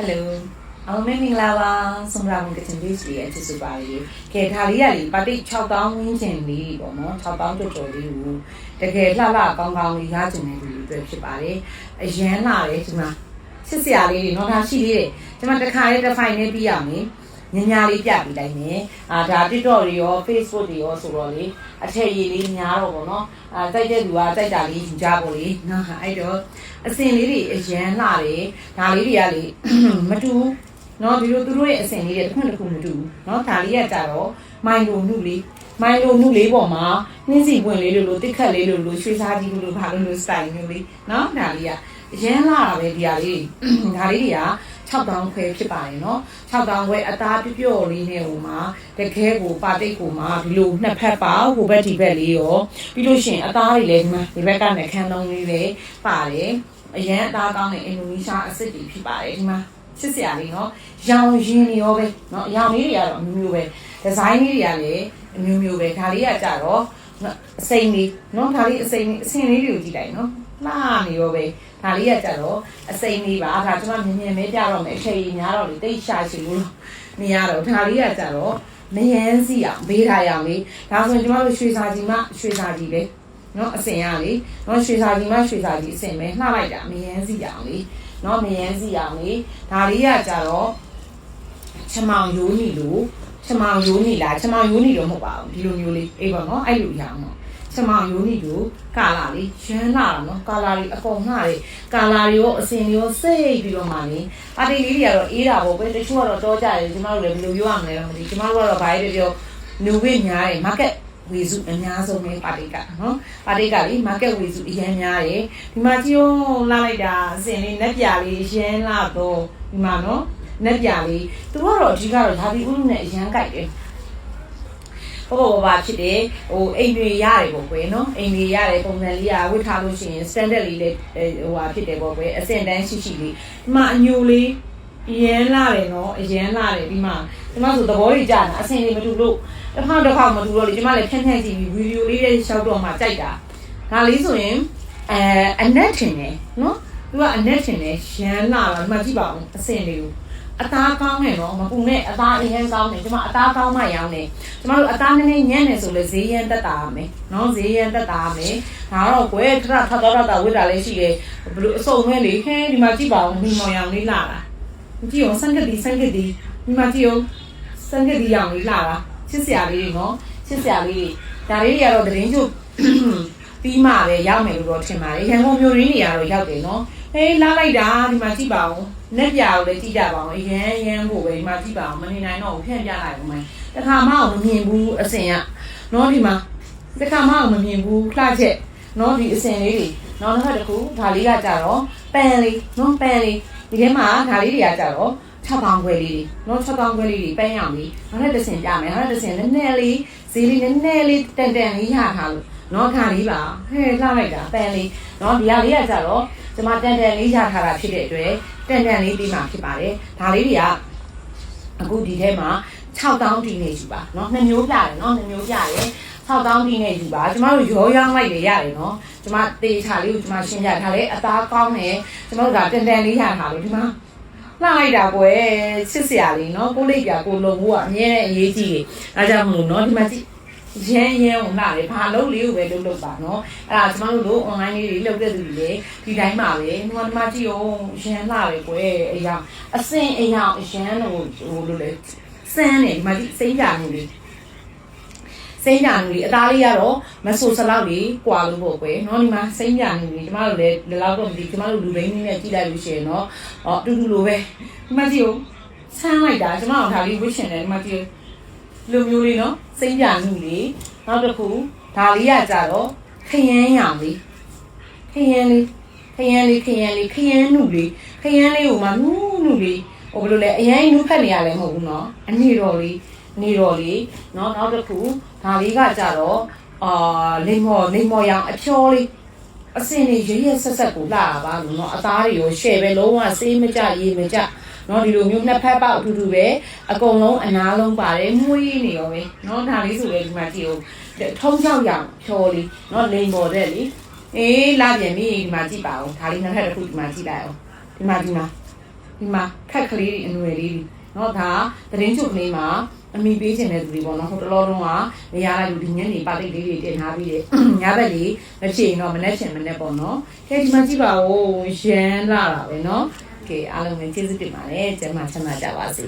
ဟယ်လိုအောင်မင်္ဂလာပါဆုံးရာမကချင်လေးစီရဲ့ချစ်စုပါလေးကဲဒါလေးကလေပါတိ6000ဝန်းကျင်လေးပေါ့နော်6000ကျော်ကျော်လေးကိုတကယ်လှလှကောင်းကောင်းလေးရချင်တဲ့လူတွေအတွက်ဖြစ်ပါတယ်အရန်လာတယ်ဒီမှာချစ်စရာလေးတွေနော်ဒါရှိသေးတယ်ဒီမှာတစ်ခါလေးတစ်ဖိုင်လေးပြီးအောင်လေ ညညာလေးပြပြီးလိုက်မယ်အာဒါ TikTok တွေရော Facebook တွေရောဆိုတော့လေအထက်ရည်လေးများတော့ပေါ့နော်အာတိုက်တဲ့လူကတိုက်တာလေးယူကြပေါ့လေနော်အဲ့တော့အစင်လေးတွေအရန်လှတယ်ဒါလေးတွေကလေမတူဘူးနော်ဒီလိုသူတို့ရဲ့အစင်လေးတွေတစ်ခုတစ်ခုမတူဘူးနော်ဒါလေးကကြတော့မိုင်လိုနှုတ်လေးမိုင်လိုနှုတ်လေးပေါ်မှာနှင်းစီပွင့်လေးလိုလိုတစ်ခတ်လေးလိုလိုရွှေစားကြီးလိုလိုဘာလိုလိုစတိုင်မျိုးလေးနော်ဒါလေးကအရန်လာတာပဲဒီဟာလေးဒါလေးတွေက 6000ခွဲဖြစ်ပါတယ်နော်6000ခွဲအသားပြပြော်လေးနဲ့ဟိုမှာတကယ်ကိုပါတိတ်ကိုမှာဒီလိုနှစ်ဖက်ပါဟိုဘက်ဒီဘက်လေးရောပြီးလို့ရှိရင်အသားတွေလည်းဒီမှာဒီဘက်ကနဲ့ခန်းလုံးလေးလည်းပါတယ်အရန်အသားကောင်းတဲ့အင်ဒိုနီးရှားအစ်စ်တွေဖြစ်ပါတယ်ဒီမှာချစ်စရာလေးနော်ရောင်ရင်းတွေရောပဲနော်ရောင်လေးတွေကတော့အမျိုးမျိုးပဲဒီဇိုင်းလေးတွေကလည်းအမျိုးမျိုးပဲဒါလေးကကြတော့အစိမ်းလေးနော်ဒါလေးအစိမ်းလေးအစင်လေးတွေကိုကြည့်လိုက်နော် လှနေရောပဲဒါလေးကကြတော့အစိမ်းလေးပါဒါကျွန်မမြင်မြင်မဲပြတော့မယ်အထည်ကြီးများတော့လေတိတ်ရှာရှိလို့နေရတော့ဒါလေးကကြတော့မယန်းစီအောင်ဘေးထားရအောင်လေဒါဆိုရင်ကျွန်တော်တို့ရွှေစာကြီးမှရွှေစာကြီးပဲနော်အစင်ရလေနော်ရွှေစာကြီးမှရွှေစာကြီးအစင်ပဲလှလိုက်တာမယန်းစီအောင်လေနော်မယန်းစီအောင်လေဒါလေးကကြတော့ချမောင်ရိုးနီလို့ချမောင်ရိုးနီလားချမောင်ရိုးနီတော့မဟုတ်ပါဘူးဒီလိုမျိုးလေးအေးပါနော်အဲ့လိုရအောင် နော်ချမောင်ရိုးနီတို့ကာလာလေးရမ်းလာတာနော်ကာလာလေးအကုန်လှတယ်ကာလာတွေရောအစင်တွေရောစိတ်ပြီးတော့မှလေပါတီလေးတွေကတော့အေးတာပေါ့ပဲတချို့ကတော့တောကြတယ်ကျမတို့လည်းဘယ်လိုပြောရမလဲတော့မသိကျမတို့ကတော့ဘာပဲပြောလူဝိညားတယ် market ဝေစုအများဆုံးပဲပါတိတ်ကနော်ပါတိတ်ကလေ market ဝေစုအရင်များတယ်ဒီမှာကြည့်အောင်လာလိုက်တာအစင်လေးလက်ပြလေးရမ်းလာတော့ဒီမှာနော်လက်ပြလေးသူကတော့အဓိကတော့ဓာတိဥလူနဲ့အရန်ကြိုက်တယ် ဘောဘောဘာဖြစ်တယ်ဟိုအိမ်တွေရတယ်ပေါ့ကွယ်နော်အိမ်တွေရတယ်ပုံစံလေးကဝတ်ထားလို့ရှိရင် standard လေးလည်းဟိုဟာဖြစ်တယ်ပေါ့ကွယ်အစင်တန်းရှိရှိလေးဒီမှာအညိုလေးအရန်လာတယ်နော်အရန်လာတယ်ဒီမှာဒီမှာဆိုသဘောကြီးကြာတာအစင်လေးမတူလို့တစ်ခါတစ်ခါမတူတော့လေဒီမှာလည်းဖြန့်ဖြန့်ကြည့်ပြီးဗီဒီယိုလေးတွေရှောက်တော့မှကြိုက်တာဒါလေးဆိုရင်အဲအနက်ထင်တယ်နော်သူကအနက်ထင်တယ်ရန်လာတာဒီမှာကြည့်ပါဦးအစင်လေးကို အသားကောင်းတယ်နော်မပူနဲ့အသားအရင်ကောင်းတယ်ကျွန်မအသားကောင်းမှရောင်းတယ်ကျွန်တော်တို့အသားနည်းနည်းညံ့နေဆိုလဲဈေးရန်တက်တာရမယ်နော်ဈေးရန်တက်တာရမယ်ဒါတော့ကွယ်ထထထထထဝစ်တာလည်းရှိတယ်ဘလို့အစုံမဲလေဟဲဒီမှာကြည့်ပါဦးဒီမောင်ရောင်လေးလာတာကြည့်အောင်ဆန်ကတိဆန်ကတိဒီမှာကြည့်အောင်ဆန်ကတိရောင်လေးလာတာချစ်စရာလေးတွေနော်ချစ်စရာလေးတွေဒါလေးတွေကတော့သတင်းချုပ်ပြီးမှပဲရောက်မယ်လို့တော့ထင်ပါတယ်ရန်ကုန်မြို့ရင်းတွေကတော့ရောက်တယ်နော် ဟေးလာလိုက်တာဒီမှာကြည့်ပါဦးလက်ပြာကိုလည်းကြည့်ကြပါဦးအရန်ရန်ဖို့ပဲဒီမှာကြည့်ပါဦးမနေနိုင်တော့ဘူးဖြန့်ပြလိုက်ဦးမယ်တခါမှအောင်မမြင်ဘူးအစင်ကနော်ဒီမှာတခါမှအောင်မမြင်ဘူးလှချက်နော်ဒီအစင်လေးတွေနော်နောက်တစ်ခုဒါလေးကကြတော့ပန်လေးနော်ပန်လေးဒီထဲမှာဒါလေးတွေကကြတော့6000ခွဲလေးတွေနော်6000ခွဲလေးတွေပန်းရောင်လေးနောက်တစ်ဆင်ပြမယ်နောက်တစ်ဆင်နည်းနည်းလေးဈေးလေးနည်းနည်းလေးတန်တန်လေးရထားလို့ နော်ခါလေးပါဟဲ့လှလိုက်တာပန်လေးနော်ဒီဟာလေးကကြတော့ကျွန်မတန်တန်လေးရထားတာဖြစ်တဲ့အတွက်တန်တန်လေးပြီးမှဖြစ်ပါတယ်ဒါလေးတွေကအခုဒီထဲမှာ6000တီနေယူပါเนาะနှစ်မျိုးပြတယ်เนาะနှစ်မျိုးပြတယ်6000တီနေယူပါကျမတို့ရောရောင်းလိုက်လေရတယ်เนาะကျမတေချာလေးကိုကျမရှင်းပြထားလေအသားကောင်းတယ်ကျမတို့ကတန်တန်လေးရထားလို့ဒီမှာလှလိုက်တာကွယ်ချစ်စရာလေးเนาะကိုလေးပြကိုလုံဖို့ကအမြဲအရေးကြီးတယ်အဲကြောင့်မလို့เนาะဒီမှာကြည့် ရမ်းရမ်းအောင်လာတယ်ဘာလုပ်လေးကိုပဲလုပ်လုပ်ပါနော်အဲ့ဒါကျွန်တော်တို့ online လေးတွေလုပ်တဲ့သူတွေလည်းဒီတိုင်းမှာပဲညီမညီမကြည့်အောင်ရမ်းလာပဲကွယ်အရာအစင်အရာအရမ်းဟိုဟိုလိုလေစမ်းတယ်ညီမကြည့်စိမ့်ကြမှုလေးစိမ့်ကြမှုလေးအသားလေးကတော့မဆိုစလောက်လေးကွာလို့ပေါ့ကွယ်နော်ဒီမှာစိမ့်ကြမှုလေးညီမတို့လည်းဒီလောက်တော့မသိညီမတို့လူဘိန်းလေးနဲ့ကြည့်လိုက်လို့ရှိရင်တော့အတူတူလိုပဲညီမကြည့်အောင်ဆန်းလိုက်တာကျွန်တော်ဒါလေးဝှစ်ရှင်တယ်ညီမကြည့် ဒီလိုမျိုးလေးနော်စိမ့်ပြမှုလေးနောက်တစ်ခုဒါလေးရကြတော့ခရမ်းရောင်လေးခရမ်းလေးခရမ်းလေးခရမ်းလေးခရမ်းနုလေးခရမ်းလေးဟိုမှာနုနုလေးဟိုဘယ်လိုလဲအရင်နုဖက်နေရလဲမဟုတ်ဘူးနော်အနေတော်လေးနေတော်လေးနော်နောက်တစ်ခုဒါလေးကကြတော့အာလိမ္မော်လိမ္မော်ရောင်အဖြောလေးအစင်တွေရရဆက်ဆက်ကိုလှတာပါလို့နော်အသားတွေရောရှယ်ပဲလုံးဝစေးမကြရေးမကြ နော်ဒီလိုမျိုးနှစ်ဖက်ပေါက်အတူတူပဲအကုန်လုံးအနားလုံးပါတယ်မှုရင်းနေရောပဲနော်ဒါလေးဆိုလေဒီမှာကြည့်ဦးထုံးကြောက်ရောင်ဖြော်လေးနော်လိန်ပေါ်တဲ့လေအေးလာပြန်ပြီဒီမှာကြည့်ပါဦးဒါလေးနှစ်ဖက်တစ်ခုဒီမှာကြည့်လိုက်အောင်ဒီမှာဒီမှာဒီမှာခက်ကလေးတွေအနွယ်လေးတွေနော်ဒါသတင်းချုပ်ကလေးမှာအမိပေးခြင်းတဲ့သူတွေပေါ့နော်ဟိုတလောလုံးကနေရာလိုက်လို့ဒီညနေပါတိတ်လေးတွေတင်ထားပြီးတယ်ညဘက်လေးမဖြစ်ရင်တော့မနှက်ချင်မနှက်ပေါ့နော်ခဲဒီမှာကြည့်ပါဦးရမ်းလာတာပဲနော် အားလုံးပဲကျေးဇူးတင်ပါတယ်ကျမချမ်းသာကြပါစေ